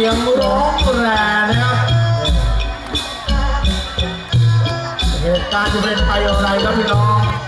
สียงร้องแรงนะครับเหตุการณ์จะเป็นไปอย่างไรครับพี่น้อง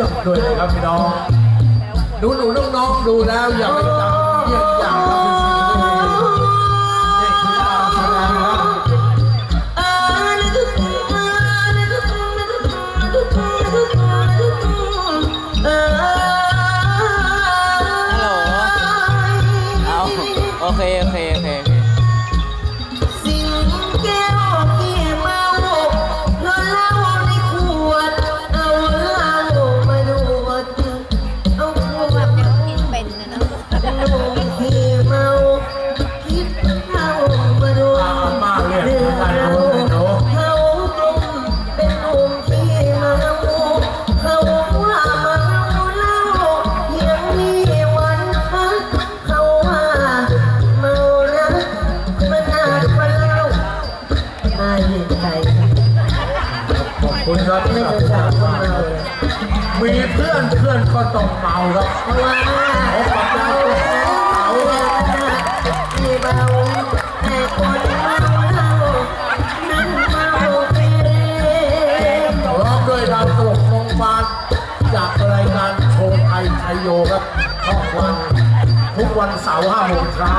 ลือกด้วยนะครับพี่น้องหนูหนูน้องๆดูแล้วอย่าไปจำเยี่ยงอย่างโอเค โอเค โอเค มีเพื่อนเพื่อนก็ต้องเมาครับเพราะว่ามเราเขาที่เบาแต่คนเมาเรานั้นเมาเป็นร้องด้ดาตกมงบาจากรายการโชว์ไทยไทโยครับทุกวันทุกวันเสาร์ห้าโมงเช้า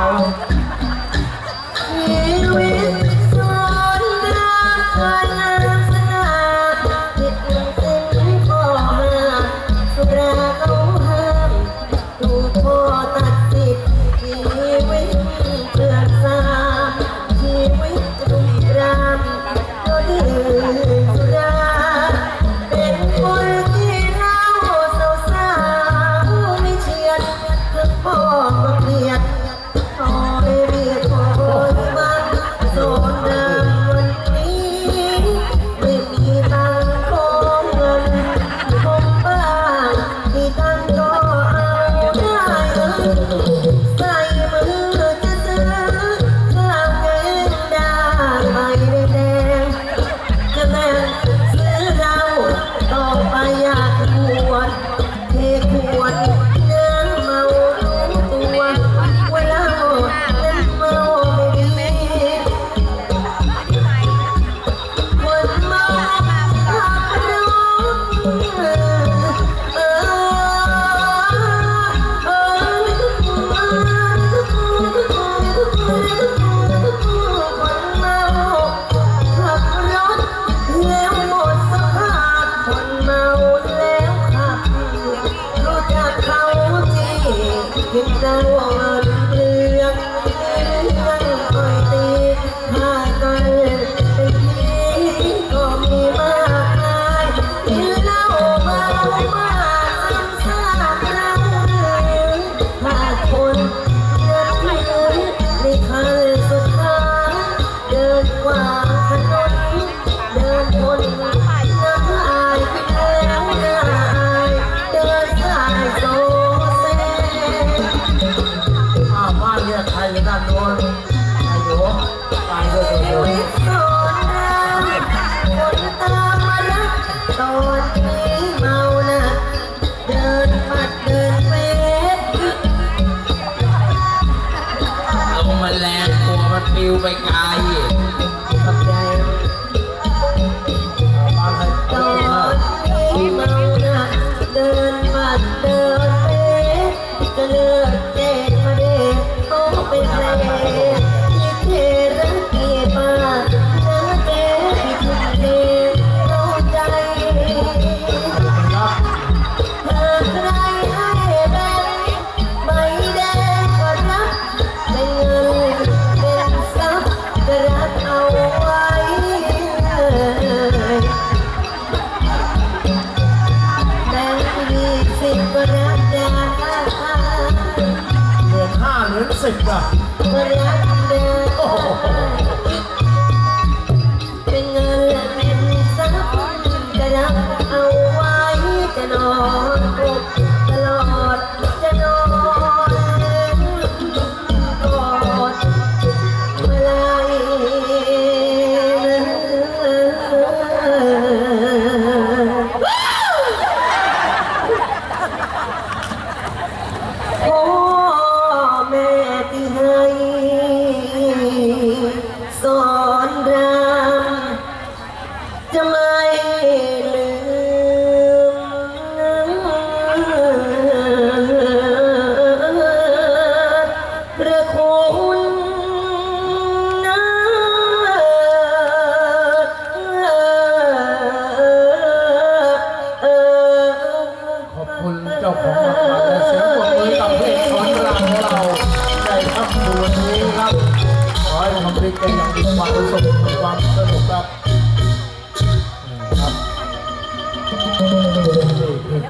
Hit the wall. อยู่ด้านโน้นนายอยู่ตายด้วยคนเดียวลมันแรงตัวมันปิวไปไกล สิบอะก็รัก